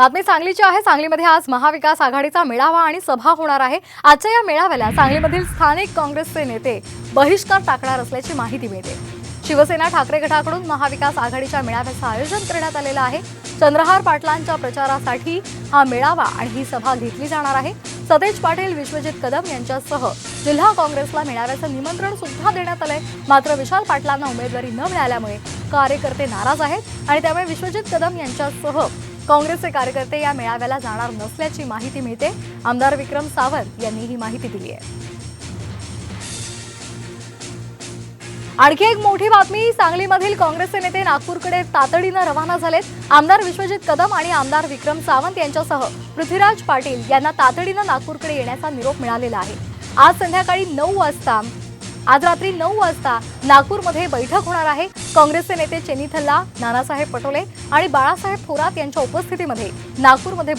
बातमी सांगलीची आहे. सांगलीमध्ये आज महाविकास आघाडीचा मेळावा आणि सभा होणार आहे. आजच्या या मेळाव्याला सांगलीमधील स्थानिक काँग्रेसचे नेते बहिष्कार टाकणार असल्याची माहिती मिळते. शिवसेना ठाकरे गटाकडून महाविकास आघाडीच्या मेळाव्याचं आयोजन करण्यात आलेलं आहे. चंद्रहार पाटलांच्या प्रचारासाठी हा मेळावा आणि ही सभा घेतली जाणार आहे. सतेज पाटील विश्वजित कदम यांच्यासह जिल्हा काँग्रेसला मेळाव्याचं निमंत्रण सुद्धा देण्यात आलंय. मात्र विशाल पाटलांना उमेदवारी न मिळाल्यामुळे कार्यकर्ते नाराज आहेत आणि त्यामुळे विश्वजित कदम यांच्यासह काँग्रेसचे कार्यकर्ते या मेळाव्याला जाणार नसल्याची माहिती मिळते. आमदार विक्रम सावंत यांनी ही माहिती दिली आहे. आणखी एक मोठी बातमी सांगलीमधील काँग्रेसचे नेते नागपूरकडे तातडीनं रवाना झालेत. आमदार विश्वजित कदम आणि आमदार विक्रम सावंत यांच्यासह पृथ्वीराज पाटील यांना तातडीनं नागपूरकडे येण्याचा निरोप मिळालेला आहे. आज संध्याकाळी नऊ वाजता आज रात्री नऊ वाजता नागपूरमध्ये बैठक होणार आहे. काँग्रेसचे नेते चेनी थल्ला नानासाहेब पटोले आणि बाळासाहेब थोरात यांच्या उपस्थितीमध्ये नागपूरमध्ये